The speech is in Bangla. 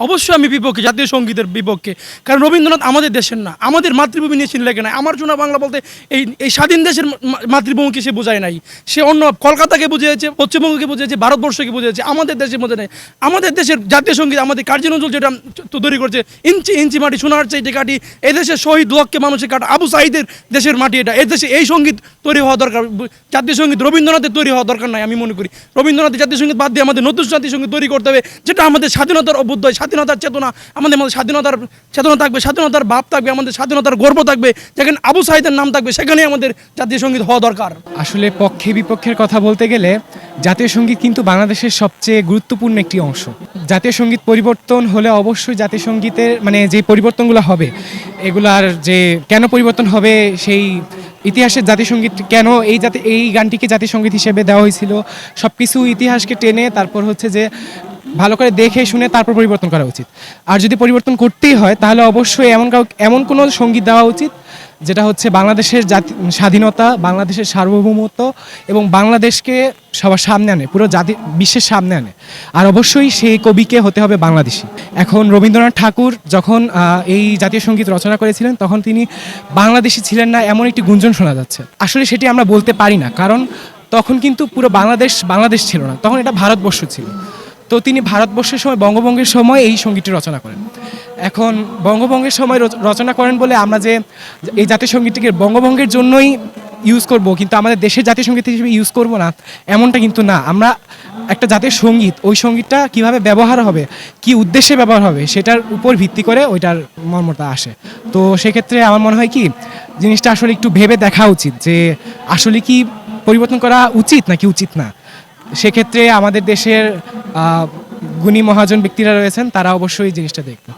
অবশ্যই আমি বিপক্ষে, জাতীয় সঙ্গীতের বিপক্ষে। কারণ রবীন্দ্রনাথ আমাদের দেশের না, আমাদের মাতৃভূমি নিয়ে চিনলে নাই আমার জন্য বাংলা বলতে এই এই স্বাধীন দেশের মাতৃভূমিকে সে বোঝায় নাই। সে অন্য কলকাতাকে বুঝিয়েছে, পশ্চিমবঙ্গকে বুঝিয়েছে, ভারতবর্ষকে বুঝিয়েছে, আমাদের দেশের মধ্যে নেই। আমাদের দেশের জাতীয় সংগীত, আমাদের কার্জন অঞ্চল যেটা তৈরি করছে, ইঞ্চি ইঞ্চি মাটি, সোনার চাইতে কাটি, এদেশের শহীদ লক্ষে মানুষের কাটা, আবু সাইদের দেশের মাটি এটা। এদেশে এই সংগীত তৈরি হওয়া দরকার, জাতীয় সংগীত রবীন্দ্রনাথের তৈরি হওয়া দরকার নাই আমি মনে করি। রবীন্দ্রনাথের জাতীয় সংগীত বাদ দিয়ে আমাদের নতুন জাতীয় সংগীত তৈরি করতে হবে, যেটা আমাদের স্বাধীনতার অভ্যুদয় স্বাধীনতার চেতনা, আমাদের মধ্যে স্বাধীনতার চেতনা থাকবে, স্বাধীনতার ভাব থাকবে, আমাদের স্বাধীনতার গর্ব থাকবে, যেখানে আবু সাইদের নাম থাকবে সেখানে আমাদের জাতীয় সংগীত হওয়া দরকার। আসলে পক্ষে বিপক্ষের কথা বলতে গেলে, জাতীয় সংগীত কিন্তু বাংলাদেশের সবচেয়ে গুরুত্বপূর্ণ একটি অংশ। জাতীয় সংগীত পরিবর্তন হলে অবশ্যই জাতীয় সঙ্গীতের মানে যে পরিবর্তনগুলো হবে, এগুলার যে কেন পরিবর্তন হবে, সেই ইতিহাসের জাতীয় সংগীত কেন এই জাতি, এই গানটিকে জাতীয় সংগীত হিসেবে দেওয়া হয়েছিল সব কিছু ইতিহাসকে টেনে তারপর হচ্ছে যে ভালো করে দেখে শুনে তারপর পরিবর্তন করা উচিত। আর যদি পরিবর্তন করতেই হয়, তাহলে অবশ্যই এমন কাউ, এমন কোনো সংগীত দেওয়া উচিত, যেটা হচ্ছে বাংলাদেশের জাতি, স্বাধীনতা, বাংলাদেশের সার্বভৌমত্ব এবং বাংলাদেশকে সবার সামনে আনে, পুরো জাতি, বিশ্বের সামনে আনে। আর অবশ্যই সেই কবিকে হতে হবে বাংলাদেশি। এখন রবীন্দ্রনাথ ঠাকুর যখন এই জাতীয় সংগীত রচনা করেছিলেন, তখন তিনি বাংলাদেশি ছিলেন না, এমন একটি গুঞ্জন শোনা যাচ্ছে। আসলে সেটি আমরা বলতে পারি না, কারণ তখন কিন্তু পুরো বাংলাদেশ বাংলাদেশ ছিল না, তখন এটা ভারতবর্ষ ছিল। তো তিনি ভারতবর্ষের সময়, বঙ্গভঙ্গের সময় এই সঙ্গীতটি রচনা করেন। এখন বঙ্গভঙ্গের সময় রচ- রচনা করেন বলে আমরা যে, এই জাতীয় সঙ্গীতটিকে বঙ্গভঙ্গের জন্যই ইউজ করব, কিন্তু আমাদের দেশের জাতীয় সংগীত হিসেবে ইউজ করব না, এমনটা কিন্তু না। আমরা একটা জাতীয় সংগীত, ওই সঙ্গীতটা কীভাবে ব্যবহার হবে, কি উদ্দেশ্যে ব্যবহার হবে, সেটার উপর ভিত্তি করে ওইটার মর্মতা আসে। তো সেক্ষেত্রে আমার মনে হয় কি, জিনিসটা আসলে একটু ভেবে দেখা উচিত যে, আসলে কি পরিবর্তন করা উচিত নাকি উচিত না। সেক্ষেত্রে আমাদের দেশের গুণী মহাজন ব্যক্তিরা রয়েছেন তারা অবশ্যই জিনিসটা দেখবে